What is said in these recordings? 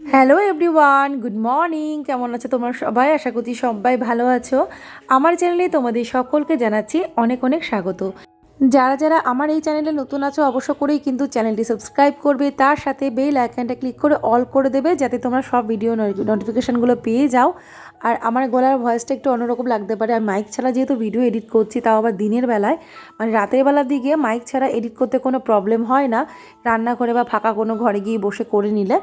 Hello everyone good morning কেমন আছো তোমরা সবাই? আশা করছি সবাই ভালো আছো। আমার চ্যানেলে তোমাদের সকলকে জানাচ্ছি অনেক অনেক স্বাগত। যারা যারা আমার এই চ্যানেলে নতুন আছো, অবশ্য করেই কিন্তু চ্যানেলটি সাবস্ক্রাইব করবে। তার সাথে বেল আইকনটা ক্লিক করে অল করে দেবে, যাতে তোমরা সব ভিডিও নোটিফিকেশানগুলো পেয়ে যাও। আর আমার গলার ভয়েসটা একটু অন্যরকম লাগতে পারে। আর মাইক ছাড়া যেহেতু ভিডিও এডিট করছি, তাও আবার দিনের বেলায়। মানে রাতের বেলার দিকে মাইক ছাড়া এডিট করতে কোনো প্রবলেম হয় না। রান্নাঘরে বা ফাঁকা কোনো ঘরে গিয়ে বসে করে নিলে।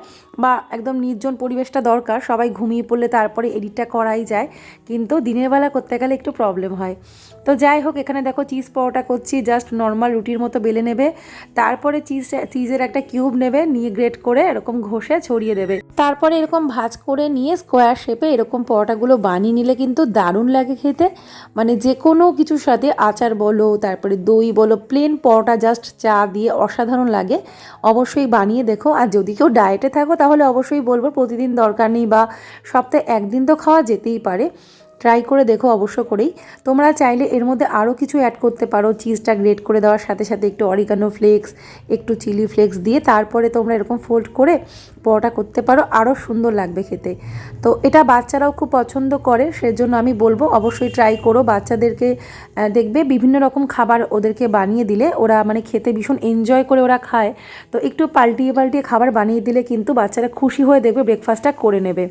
বা একদম নির্জন পরিবেশটা দরকার, সবাই ঘুমিয়ে পড়লে তারপরে এডিটটা করাই যায়। কিন্তু দিনের বেলা করতে গেলে একটু প্রবলেম হয়। তো যাই হোক, এখানে দেখো চিজ পরোটা করছি জাস্ট নর্মাল রুটির মতো বেলে নেবে। তারপরে চিজ চিজের একটা কিউব নেবে, নিয়ে গ্রেট করে এরকম ঘষে ছড়িয়ে দেবে। তারপরে এরকম ভাজ করে নিয়ে স্কোয়ার শেপে এরকম পরোটাগুলো বানিয়ে নিলে কিন্তু দারুণ লাগে খেতে। মানে যে কোনো কিছুর সাথে আচার বলো, তারপরে দই বলো প্লেন পরোটা জাস্ট চা দিয়ে অসাধারণ লাগে। অবশ্যই বানিয়ে দেখো। আর যদি কেউ ডায়েটে থাকো, তাহলে অবশ্যই বলব প্রতিদিন দরকার নেই বা সপ্তাহে একদিন তো খাওয়া যেতেই পারে। ট্রাই করে দেখো, অবশ্য করেই। তোমরা চাইলে এর মধ্যে আরও কিছু অ্যাড করতে পারো। চিজটা গ্রেট করে দেওয়ার সাথে সাথে একটু অরিগানো ফ্লেক্স একটু চিলি ফ্লেক্স দিয়ে তারপরে তোমরা এরকম ফোল্ড করে পরোটা করতে পারো। আরও সুন্দর লাগবে খেতে। তো এটা বাচ্চারাও খুব পছন্দ করে, সেজন্য আমি বলব অবশ্যই ট্রাই করো। বাচ্চাদেরকে দেখবে বিভিন্ন রকম খাবার ওদেরকে বানিয়ে দিলে ওরা মানে খেতে ভীষণ এনজয় করে ওরা খায়। তো একটু পাল্টিয়ে পাল্টিয়ে খাবার বানিয়ে দিলে কিন্তু বাচ্চারা খুশি হয়ে দেখবে ব্রেকফাস্টটা করে নেবে।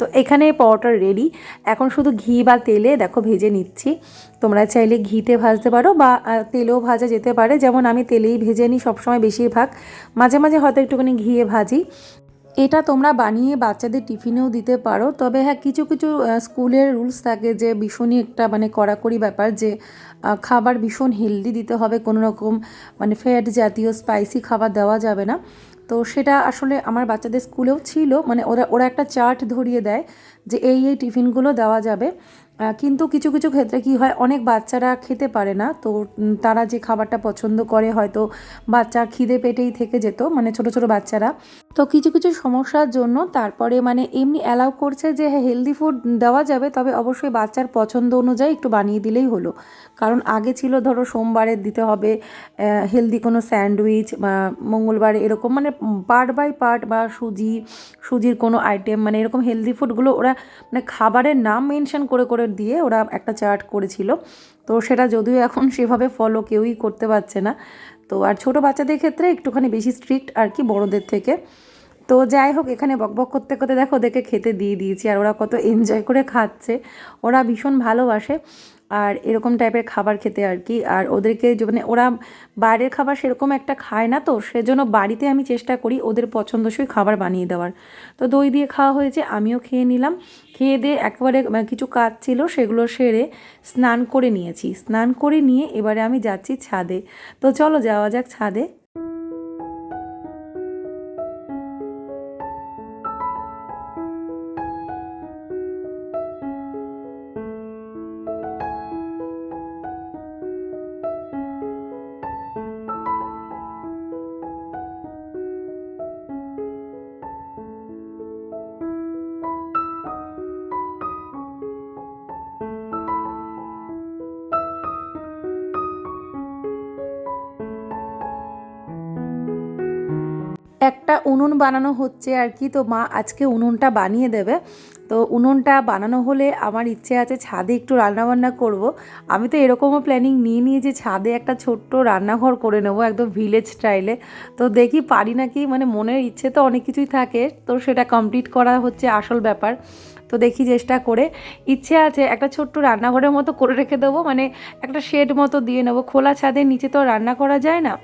তো এখানে পরোটা রেডি এখন শুধু ঘি বা তেলে দেখো ভেজে নিচ্ছি। তোমরা চাইলে ঘিতে ভাজতে পারো বা তেলেও ভাজা যেতে পারে। যেমন আমি তেলেই ভেজে নিই সবসময় বেশিরভাগ। মাঝে মাঝে হয়তো একটুখানি ঘিয়ে ভাজি। এটা তোমরা বানিয়ে বাচ্চাদের টিফিনেও দিতে পারো। তবে হ্যাঁ কিছু কিছু স্কুলের রুলস থাকে যে ভীষণই একটা মানে কড়াকড়ি ব্যাপার যে খাবার ভীষণ হেলদি দিতে হবে। কোনো রকম মানে ফ্যাট জাতীয় স্পাইসি খাবার দেওয়া যাবে না। তো সেটা আসলে আমার বাচ্চাদের স্কুলেও ছিল। মানে ওরা ওরা একটা চার্ট ধরিয়ে দেয় যে এই এই টিফিনগুলো দেওয়া যাবে। কিন্তু কিছু কিছু ক্ষেত্রে কি হয়, অনেক বাচ্চারা খেতে পারে না। তো তারা যে খাবারটা পছন্দ করে, হয়তো বাচ্চা খিদে পেটেই থেকে যেত মানে ছোট ছোট বাচ্চারা। তো কিছু কিছু সমস্যার জন্য তারপরে মানে এমনি অ্যালাউ করছে যে হ্যাঁ হেলদি ফুড দেওয়া যাবে, তবে অবশ্যই বাচ্চার পছন্দ অনুযায়ী একটু বানিয়ে দিলেই হলো। কারণ আগে ছিল, ধরো, সোমবারে দিতে হবে হেলদি কোনো স্যান্ডউইচ বা মঙ্গলবারে এরকম মানে পার্ট বাই পার্ট বা সুজি, সুজির কোনো আইটেম মানে এরকম হেলদি ফুডগুলো ওরা মানে খাবারের নাম মেনশন করে করে দিয়ে ওরা একটা চার্ট করেছিল। তো সেটা যদিও এখন সেভাবে ফলো কেউই করতে পারছে না। তো আর ছোট বাচ্চাদের ক্ষেত্রে একটুখানি বেশি স্ট্রিক্ট আর কি বড়দের থেকে। তো যাই হোক, এখানে বকবক করতে করতে দেখো ওদেরকে খেতে দিয়ে দিয়েছি আর ওরা কত এনজয় করে খাচ্ছে। ওরা ভীষণ ভালোবাসে। আর এরকম টাইপের খাবার খেতে আর কি। আর ওদেরকে মানে ওরা বাইরের খাবার সেরকম একটা খায় না তো, সেজন্য বাড়িতে আমি চেষ্টা করি ওদের পছন্দসই খাবার বানিয়ে দেওয়ার। তো দই দিয়ে খাওয়া হয়েছে, আমিও খেয়ে নিলাম। খেয়ে দিয়ে একবারে কিছু কাজ ছিল, সেগুলো সেরে স্নান করে নিয়েছি। স্নান করে নিয়ে এবারে আমি যাচ্ছি ছাদে। তো চলো যাওয়া যাক ছাদে। একটা উনুন বানানো হচ্ছে আর কি। তো মা আজকে উনুনটা বানিয়ে দেবে। তো উনুনটা বানানো হলে আমার ইচ্ছে আছে ছাদে একটু রান্নাবান্না করব। আমি তো এরকমও প্ল্যানিং নিয়ে নিয়ে যে ছাদে একটা ছোট্ট রান্নাঘর করে নেব একদম ভিলেজ স্টাইলে তো দেখি পারি নাকি? মানে মনের ইচ্ছে তো অনেক কিছুই থাকে। তো সেটা কমপ্লিট করা হচ্ছে আসল ব্যাপার। তো দেখি চেষ্টা করে। ইচ্ছে আছে একটা ছোট্ট রান্নাঘরের মতো করে রেখে দেবো। মানে একটা শেড মতো দিয়ে নেব। খোলা ছাদের নিচে তো রান্না করা যায় না।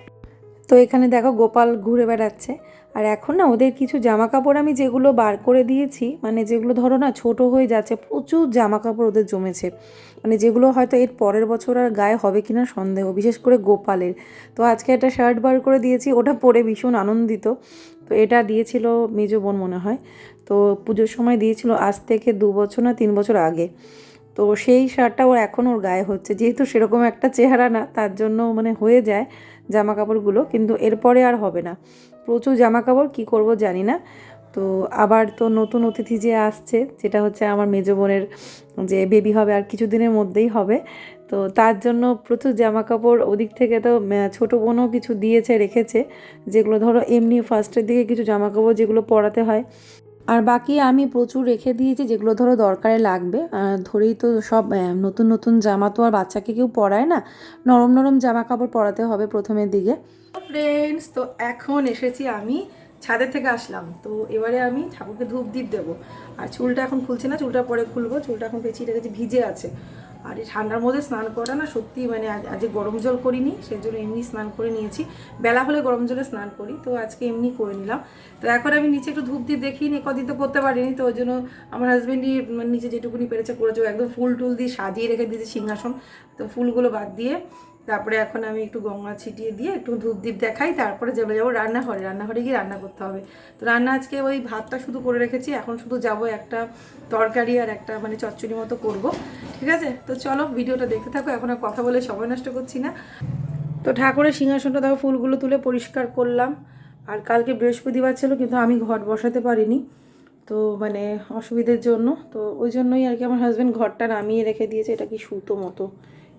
তো এখানে দেখো গোপাল ঘুরে বেড়াচ্ছে। আর এখন না ওদের কিছু জামা কাপড় আমি যেগুলো বার করে দিয়েছি মানে যেগুলো ধরো না ছোট হয়ে যাচ্ছে, প্রচুর জামা কাপড় ওদের জমেছে। মানে যেগুলো হয়তো এর পরের বছর আর গায়ে হবে কিনা সন্দেহ, বিশেষ করে গোপালের। তো আজকে একটা শার্ট বার করে দিয়েছি, ওটা পরে ভীষণ আনন্দিত। তো এটা দিয়েছিল মেজো বোন মনে হয়। তো পুজোর সময় দিয়েছিল আজ থেকে দু বছর না তিন বছর আগে। তো সেই শার্টটা ওর এখন ওর গায়ে হচ্ছে, যেহেতু সেরকম একটা চেহারা না, তার জন্য মানে হয়ে যায়। জামা কাপড়গুলো কিন্তু এরপরে আর হবে না। প্রচুর জামা কাপড় কী করব জানি না। তো আবার তো নতুন অতিথি যে আসছে যেটা হচ্ছে আমার মেজো বোনের যে বেবি হবে আর কিছুদিনের মধ্যেই হবে। তো তার জন্য প্রচুর জামা কাপড় ওদিক থেকে তো ছোটো বোনও কিছু দিয়েছে, রেখেছে। যেগুলো ধরো এমনি ফার্স্টের দিকে কিছু জামা কাপড় যেগুলো পরাতে হয়। আর বাকি আমি প্রচুর রেখে দিয়েছি, যেগুলো ধরো দরকারে লাগবে। ধরেই তো সব নতুন নতুন জামা তো আর বাচ্চাকে কেউ পরায় না। নরম নরম জামা কাপড় পরাতে হবে প্রথমের দিকে। ফ্রেন্ডস তো এখন এসেছি আমি ছাদের থেকে আসলাম। তো এবারে আমি ঠাকুরকে ধূপ দ্বীপ দেবো। আর চুলটা এখন খুলছে না, চুলটা পরে খুলবো। চুলটা এখন পেঁচিয়ে রেখেছি, ভিজে আছে। আর এই ঠান্ডার মধ্যে স্নান করা না সত্যি মানে আজ গরম জল করিনি সেই জন্য এমনি স্নান করে নিয়েছি। বেলা হলে গরম জলে স্নান করি, তো আজকে এমনি করে নিলাম। তো এখন আমি নিচে একটু ধূপ দ্বীপ দেখিনি কদিন তো করতে পারিনি, তো ওই জন্য আমার হাজব্যান্ডই নিচে যেটুকুনি পেরেছে করেছে একদম ফুল টুল দিয়ে সাজিয়ে রেখে দিয়েছে সিংহাসন। তো ফুলগুলো বাদ দিয়ে তারপরে এখন আমি একটু গঙ্গা ছিটিয়ে দিয়ে একটু ধূপ দ্বীপ দেখাই, তারপরে যাব যাব রান্নাঘরে। রান্নাঘরে গিয়ে রান্না করতে হবে। তো রান্না আজকে ওই ভাতটা শুধু করে রেখেছি, এখন শুধু যাব একটা তরকারি আর একটা মানে চচ্চড়ি মতো করব। ঠিক আছে? তো চলো ভিডিওটা দেখতে থাকো, এখন আর কথা বলে সময় নষ্ট করছি না। তো ঠাকুরের সিংহাসনটা দেখো, ফুলগুলো তুলে পরিষ্কার করলাম। আর কালকে বৃহস্পতিবার ছিল, কিন্তু আমি ঘট বসাতে পারিনি। তো মানে অসুবিধের জন্য, তো ওই জন্যই আর কি আমার হাজব্যান্ড ঘরটা নামিয়ে রেখে দিয়েছে, এটা কি সুতো মতো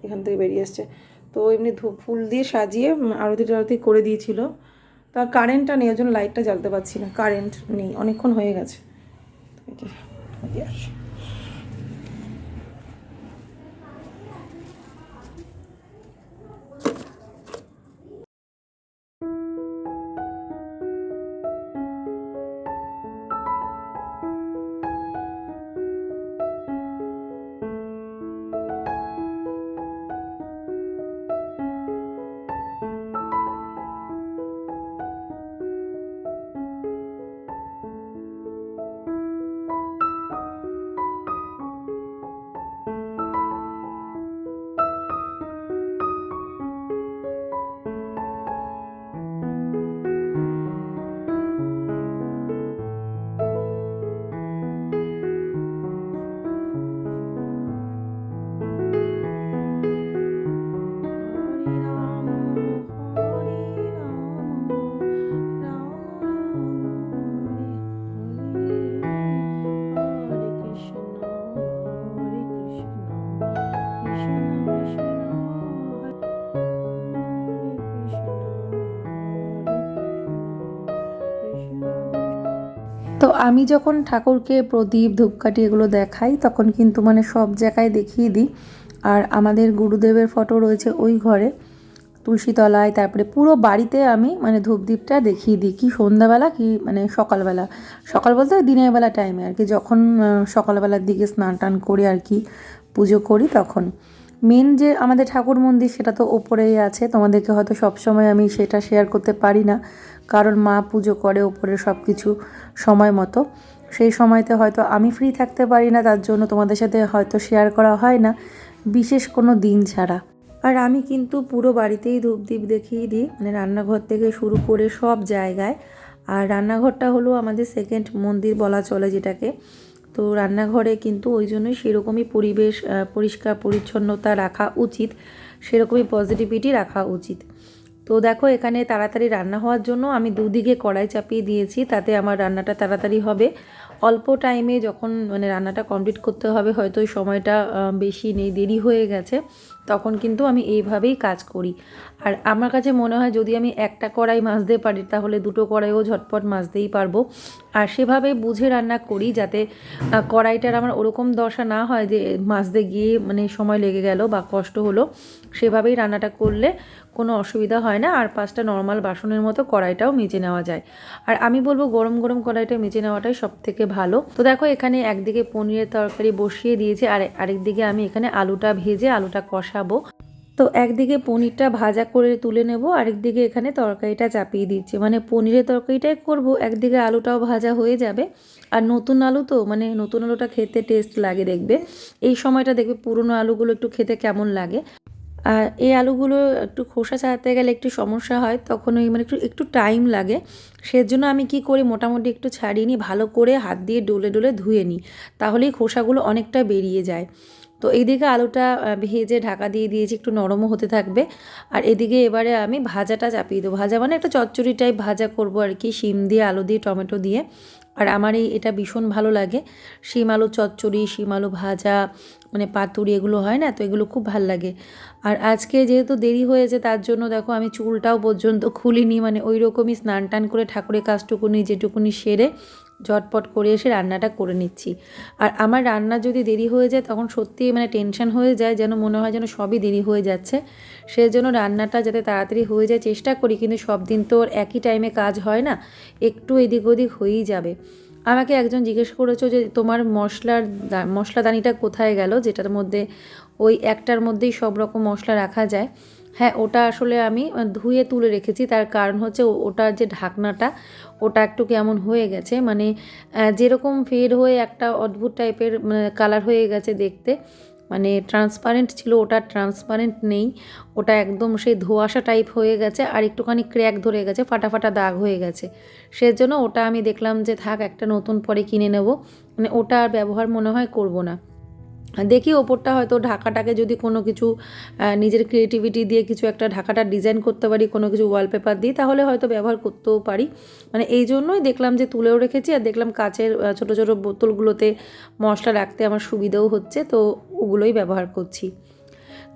এখান থেকে বেরিয়ে এসছে তো এমনি ফুল দিয়ে সাজিয়ে আরতি টারতি করে দিয়েছিল। তা কারেন্টটা নেই, ওই জন্য লাইটটা জ্বালতে পারছি না। কারেন্ট নেই, অনেকক্ষণ হয়ে গেছে। তো আমি যখন ঠাকুরকে প্রদীপ, ধূপকাঠি এগুলো দেখাই, তখন কিন্তু মানে সব জায়গায় দেখিয়ে দিই। আর আমাদের গুরুদেবের ফটো রয়েছে ওই ঘরে, তুলসীতলায়, তারপরে পুরো বাড়িতে আমি মানে ধূপদীপটা দেখিয়ে দিই। কি সন্ধ্যাবেলা, কি মানে সকালবেলা। সকাল বলতে দিনের বেলা টাইমে আর কি। যখন সকালবেলার দিকে স্নান টান করে আর কি পুজো করি তখন। মেন যে আমাদের ঠাকুর মন্দির সেটা তো ওপরেই আছে, তোমাদেরকে হয়তো সবসময় আমি সেটা শেয়ার করতে পারি না। কারণ মা পুজো করে ওপরে সব কিছু সময় মতো। সেই সময়তে হয়তো আমি ফ্রি থাকতে পারি না, তার জন্য তোমাদের সাথে হয়তো শেয়ার করা হয় না, বিশেষ কোনো দিন ছাড়া। আর আমি কিন্তু পুরো বাড়িতেই ধূপ ধূপদীপ দেখিয়ে দিই মানে রান্নাঘর থেকে শুরু করে সব জায়গায়। আর রান্নাঘরটা হলো আমাদের সেকেন্ড মন্দির বলা চলে যেটাকে। তো রান্নাঘরে কিন্তু ওই জন্যই সেরকমই পরিবেশ পরিষ্কার পরিচ্ছন্নতা রাখা উচিত, সেরকমই পজিটিভিটি রাখা উচিত। তো দেখো, এখানে তাড়াতাড়ি রান্না হওয়ার জন্য আমি দুদিকে কড়াই চাপিয়ে দিয়েছি, তাতে আমার রান্নাটা তাড়াতাড়ি হবে। অল্প টাইমে যখন মানে রান্নাটা কমপ্লিট করতে হবে, হয়তো সময়টা বেশি নেই, দেরি হয়ে গেছে। তখন কিন্তু আমি এইভাবেই কাজ করি। আর আমার কাছে মনে হয় যদি আমি একটা কড়াই মাজতে পারি, তাহলে দুটো কড়াইও ঝটপট মাজতেই পারব। আর সেভাবে বুঝে রান্না করি যাতে কড়াইটার আমার ওরকম দশা না হয় যে মাজতে গিয়ে মানে সময় লেগে গেল বা কষ্ট হলো, সেভাবেই রান্নাটা করলে কোনো অসুবিধা হয় না। আর পাঁচটা নর্মাল বাসনের মতো কড়াইটাও মেজে নেওয়া যায়। আর আমি বলব গরম গরম কড়াইটা মেজে নেওয়াটাই সব থেকে ভালো। তো দেখো এখানে একদিকে পনিরের তরকারি বসিয়ে দিয়েছে, আর আরেকদিকে আমি এখানে আলুটা ভেজে আলুটা কষাবো তো একদিকে পনিরটা ভাজা করে তুলে নেব, আরেকদিকে এখানে তরকারিটা চাপিয়ে দিচ্ছি। মানে পনিরের তরকারিটাই করব, একদিকে আলুটাও ভাজা হয়ে যাবে। আর নতুন আলু তো মানে নতুন আলুটা খেতে টেস্ট লাগে দেখবে। এই সময়টা দেখবে পুরনো আলুগুলো একটু খেতে কেমন লাগে। আর এই আলুগুলো একটু খোসা ছাড়াতে গেলে একটু সমস্যা হয়, তখন ওই মানে একটু একটু টাইম লাগে। সেজন্য আমি কি করি, মোটামুটি একটু ছাড়িয়ে নিই, ভালো করে হাত দিয়ে ডলে ডলে ধুয়ে নিই। তাহলেই খোসাগুলো অনেকটা বেরিয়ে যায়। তো এইদিকে আলুটা ভেজে ঢাকা দিয়ে দিয়েছি, একটু নরমও হতে থাকবে। আর এদিকে এবারে আমি ভাজাটা চাপিয়ে দেবো। ভাজা মানে একটা চচ্চড়ি টাইপ ভাজা করব আর কি, শিম দিয়ে, আলু দিয়ে, টমেটো দিয়ে। আর আমার এই, এটা ভীষণ ভালো লাগে। শিম আলু চচ্চড়ি, শিম আলু ভাজা মানে পাতুরি এগুলো হয় না, তো এগুলো খুব ভালো লাগে। আর আজকে যেহেতু দেরি হয়েছে, তার জন্য দেখো আমি চুলটাও পর্যন্ত খুলিনি মানে ওই রকমই স্নান টান করে ঠাকুরের কাজটুকুনি যেটুকুনি সেরে ঝটপট করে এসে রান্নাটা করে নিচ্ছি। আর আমার রান্না যদি দেরি হয়ে যায়, তখন সত্যিই মানে টেনশন হয়ে যায়, যেন মনে হয় যেন সবই দেরি হয়ে যাচ্ছে। সেই জন্য রান্নাটা যাতে তাড়াতাড়ি হয়ে যায়, চেষ্টা করি, কিন্তু সব দিন তো একই টাইমে কাজ হয় না, একটু এদিক ওদিক হয়েই যাবে। আমাকে একজন জিজ্ঞেস করেছ যে, তোমার মশলার মশলাদানিটা কোথায় গেল? যেটার মধ্যে ওই একটার মধ্যেই সব রকম মশলা রাখা যায়। হ্যাঁ ওটা আসলে আমি ধুয়ে তুলে রেখেছি। তার কারণ হচ্ছে ওটার যে ঢাকনাটা, ওটা একটু কেমন হয়ে গেছে। মানে যেরকম ফেড হয়ে একটা অদ্ভুত টাইপের কালার হয়ে গেছে দেখতে মানে ট্রান্সপারেন্ট ছিল, ওটা ট্রান্সপারেন্ট নেই। ওটা একদম সেই ধোঁয়াশা টাইপ হয়ে গেছে আর একটুখানি ক্র্যাক ধরে গেছে, ফাটা ফাটা দাগ হয়ে গেছে। সেজন্য ওটা আমি দেখলাম যে থাক, একটা নতুন পরে কিনে নেব। মানে ওটা আর ব্যবহার মনে হয় করব না। দেখি ওপরটা হয়তো ঢাকাটাকে যদি কোনো কিছু নিজের ক্রিয়েটিভিটি দিয়ে কিছু একটা ঢাকাটা ডিজাইন করতে পারি, কোনো কিছু ওয়ালপেপার দিই তাহলে হয়তো ব্যবহার করতেও পারি। মানে এই জন্যই দেখলাম যে তুলেও রেখেছি আর দেখলাম কাচের ছোট ছোটো বোতলগুলোতে মশলা রাখতে আমার সুবিধাও হচ্ছে, তো ওগুলোই ব্যবহার করছি।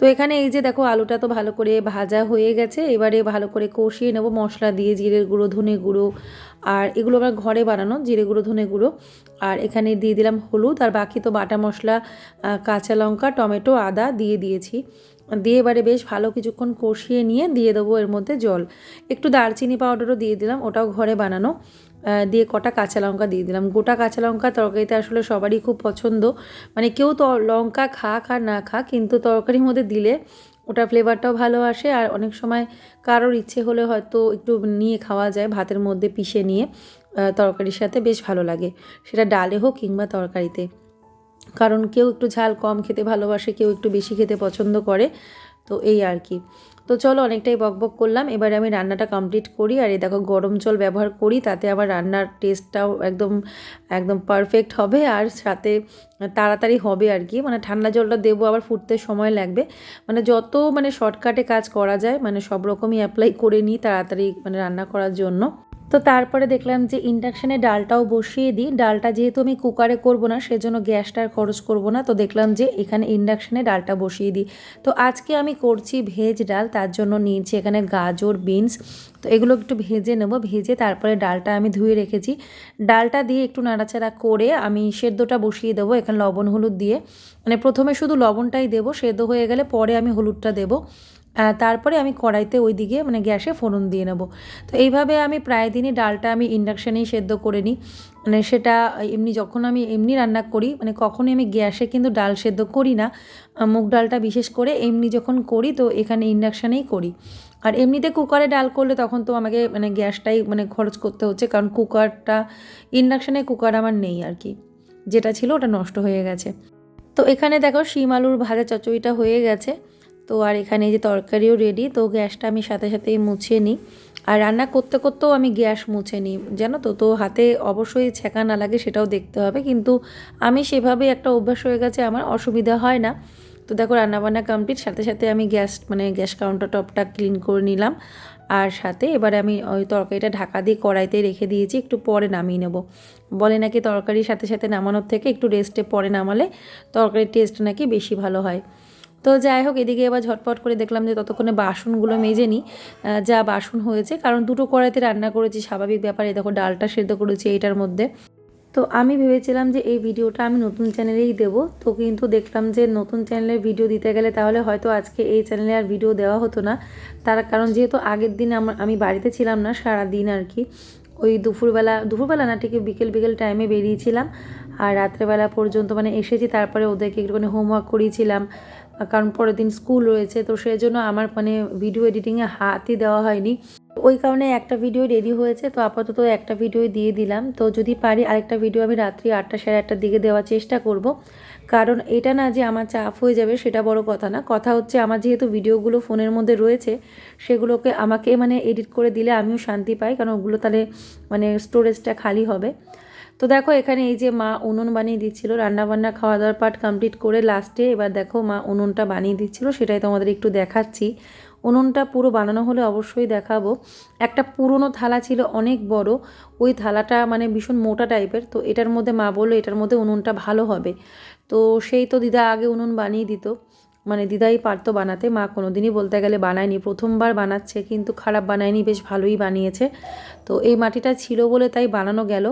তো এখানে এই যে দেখো আলুটা তো ভালো করে ভাজা হয়ে গেছে, এবারে ভালো করে কষিয়ে নেব মশলা দিয়ে, জিরের গুঁড়ো, ধনে গুঁড়ো, আর এগুলো আমার ঘরে বানানো, জিরে গুঁড়ো, ধনে গুঁড়ো। আর এখানে দিয়ে দিলাম হলুদ, আর বাকি তো বাটা মশলা কাঁচা লঙ্কা, টমেটো, আদা দিয়ে দিয়েছি। দিয়ে এবারে বেশ ভালো কিছুক্ষণ কষিয়ে নিয়ে দিয়ে দেবো এর মধ্যে জল। একটু দারচিনি পাউডারও দিয়ে দিলাম, ওটাও ঘরে বানানো। দিয়ে কটা কাঁচা লঙ্কা দিয়ে দিলাম। গোটা কাঁচা লঙ্কা তরকারিতে আসলে সবারই খুব পছন্দ। মানে কেউ তো লঙ্কা খাক আর না খাক, কিন্তু তরকারির মধ্যে দিলে ওটার ফ্লেভারটাও ভালো আসে। আর অনেক সময় কারোর ইচ্ছে হলে হয়তো একটু নিয়ে খাওয়া যায়, ভাতের মধ্যে পিষে নিয়ে তরকারির সাথে বেশ ভালো লাগে। সেটা ডালে হোক কিংবা তরকারিতে। কারণ কেউ একটু ঝাল কম খেতে ভালোবাসে, কেউ একটু বেশি খেতে পছন্দ করে। তো এই আর কি। তো চলো অনেকটাই বকবক করলাম। এবারে আমি রান্নাটা কমপ্লিট করি আর এই দেখো গরম জল ব্যবহার করি, তাতে আমার রান্নার টেস্টটাও একদম একদম পারফেক্ট হবে আর সাথে তাড়াতাড়ি হবে আর কি। মানে ঠান্ডা জলটা দেবো, আবার ফুটতে সময় লাগবে। মানে যত মানে শর্টকাটে কাজ করা যায় মানে সব রকমই অ্যাপ্লাই করে নিই তাড়াতাড়ি মানে রান্না করার জন্য। তো তারপরে দেখলাম যে ইন্ডাকশানে ডালটাও বসিয়ে দিই। ডালটা যেহেতু আমি কুকারে করব না, সেজন্য গ্যাসটা আর খরচ করব না। তো দেখলাম যে এখানে ইন্ডাকশানে ডালটা বসিয়ে দিই। তো আজকে আমি করছি ভেজ ডাল, তার জন্য নিয়েছি এখানে গাজর বিনস তো এগুলো একটু ভেজে নেব। ভেজে তারপরে ডালটা আমি ধুয়ে রেখেছি। ডালটা দিয়ে একটু নাড়াচাড়া করে আমি সেদ্ধটা বসিয়ে দেবো এখানে লবণ, হলুদ দিয়ে। মানে প্রথমে শুধু লবণটাই দেবো, সেদ্ধ হয়ে গেলে পরে আমি হলুদটা দেবো। তারপরে আমি কড়াইতে ওই দিকে মানে গ্যাসে ফোড়ন দিয়ে নেব। তো এইভাবে আমি প্রায় দিনই ডালটা আমি ইন্ডাকশানেই সেদ্ধ করে নিই। মানে সেটা এমনি যখন আমি এমনি রান্না করি মানে কখনোই আমি গ্যাসে কিন্তু ডাল সেদ্ধ করি না। মুগ ডালটা বিশেষ করে এমনি যখন করি, তো এখানে ইন্ডাকশানেই করি। আর এমনিতে কুকারে ডাল করলে তখন তো আমাকে মানে গ্যাসটাই মানে খরচ করতে হচ্ছে, কারণ কুকারটা, ইন্ডাকশানে কুকার আমার নেই আর কি। যেটা ছিল ওটা নষ্ট হয়ে গেছে। তো এখানে দেখো শিম আলুর ভাজা চচ্চড়িটা হয়ে গেছে। তো আর এখানে যে তরকারিও রেডি তো গ্যাসটা আমি সাথে সাথেই মুছে নিই। আর রান্না করতে করতেও আমি গ্যাস মুছে নিই, জানো তো? তো হাতে অবশ্যই ছেঁকা না লাগে সেটাও দেখতে হবে। কিন্তু আমি সেভাবেই একটা অভ্যাস হয়ে গেছে, আমার অসুবিধা হয় না। তো দেখো, রান্নাবান্না কমপ্লিট সাথে সাথে আমি গ্যাস মানে গ্যাস কাউন্টার টপটা ক্লিন করে নিলাম। আর সাথে এবারে আমি ওই তরকারিটা ঢাকা দিয়ে কড়াইতে রেখে দিয়েছি, একটু পরে নামিয়ে নেব। বলে নাকি তরকারির সাথে সাথে নামানোর থেকে একটু রেস্টে পরে নামালে তরকারির টেস্ট নাকি বেশি ভালো হয়। তো যাই হোক, এদিকে এবার ঝটপট করে দেখলাম যে ততক্ষণে বাসনগুলো মেজে নিই। যা বাসন হয়েছে, কারণ দুটো কড়াইতে রান্না করেছি, স্বাভাবিক ব্যাপারে। দেখো, ডালটা সেদ্ধ করেছি এইটার মধ্যে। তো আমি ভেবেছিলাম যে এই ভিডিওটা আমি নতুন চ্যানেলেই দেব। তো কিন্তু দেখলাম যে নতুন চ্যানেলের ভিডিও দিতে গেলে তাহলে হয়তো আজকে এই চ্যানেলে আর ভিডিও দেওয়া হতো না। তার কারণ যেহেতু আগের দিন আমার আমি বাড়িতে ছিলাম না সারা দিন আর কি। ওই দুপুরবেলা দুপুরবেলা না ঠিক বিকেল বিকেল টাইমে বেরিয়েছিলাম। আর রাত্রেবেলা পর্যন্ত মানে এসেছি, তারপরে ওদেরকে একটুখানি হোমওয়ার্ক করিয়েছিলাম। কারণ পরের দিন স্কুল রয়েছে, তো সেই জন্য আমার মানে ভিডিও এডিটিংয়ে হাতই দেওয়া হয়নি। ওই কারণে একটা ভিডিও রেডি হয়েছে, তো আপাতত একটা ভিডিও দিয়ে দিলাম। তো যদি পারি, আরেকটা ভিডিও আমি রাত্রি আটটা সাড়ে আটটার দিকে দেওয়ার চেষ্টা করব। কারণ এটা না যে আমার চাপ হয়ে যাবে, সেটা বড় কথা না। কথা হচ্ছে, আমার যেহেতু ভিডিওগুলো ফোনের মধ্যে রয়েছে, সেগুলোকে আমাকে মানে এডিট করে দিলে আমিও শান্তি পাই, কারণ ওগুলো তাহলে মানে স্টোরেজটা খালি হবে। তো দেখো, এখানে এই যে মা উনুন বানিয়ে দিচ্ছিল, রান্নাবান্না খাওয়া দাওয়ার পার্ট কমপ্লিট করে লাস্টে এবার দেখো মা উনুনটা বানিয়ে দিচ্ছিল, সেটাই তোমাদের একটু দেখাচ্ছি। উনুনটা পুরো বানানো হলে অবশ্যই দেখাবো। একটা পুরনো থালা ছিল অনেক বড়, ওই থালাটা মানে ভীষণ মোটা টাইপের তো এটার মধ্যে মা বলল এটার মধ্যে উনুনটা ভালো হবে। তো সেই তো দিদা আগে উনুন বানিয়ে দিত মানে দিদাই পারতো বানাতে, মা কোনোদিনই বলতে গেলে বানায়নি, প্রথমবার বানাচ্ছে, কিন্তু খারাপ বানায়নি, বেশ ভালোই বানিয়েছে। তো এই মাটিটা ছিল বলে তাই বানানো গেল।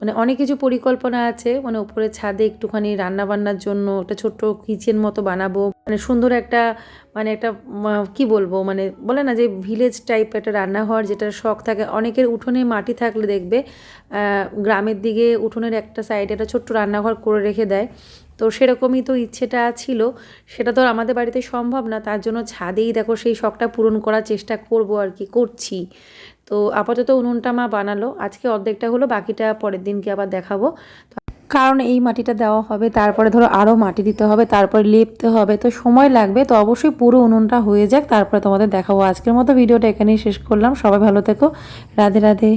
মানে অনেক কিছু পরিকল্পনা আছে মানে উপরে ছাদে একটুখানি রান্না বান্নার জন্য একটা ছোট্ট কিচেন মতো বানাবো মানে সুন্দর একটা মানে একটা কি বলব মানে বলে না যে ভিলেজ টাইপ একটা রান্নাঘর যেটা শখ থাকে। অনেকের উঠোনে মাটি থাকলে দেখবে গ্রামের দিকে উঠোনের একটা সাইডে একটা ছোট্ট রান্নাঘর করে রেখে দেয়। তো সেরকমই তো ইচ্ছেটা ছিল, সেটা তো আমাদের বাড়িতে সম্ভব না, তার জন্য ছাদেই দেখো সেই শখটা পূরণ করার চেষ্টা করব আর কি, করছি। তো আপাতত উনুনটা মা বানালো। আজকে অর্ধেকটা হলো, বাকিটা পরের দিনকে আবার দেখাবো। কারণ এই মাটিটা দেওয়া হবে, তারপরে ধরো আরও মাটি দিতে হবে, তারপরে লেপতে হবে, তো সময় লাগবে। তো অবশ্যই পুরো উনুনটা হয়ে যাক, তারপরে তোমাদের দেখাবো আজকের মতো। ভিডিওটা এখানেই শেষ করলাম। সবাই ভালো থেকো। রাধে রাধে।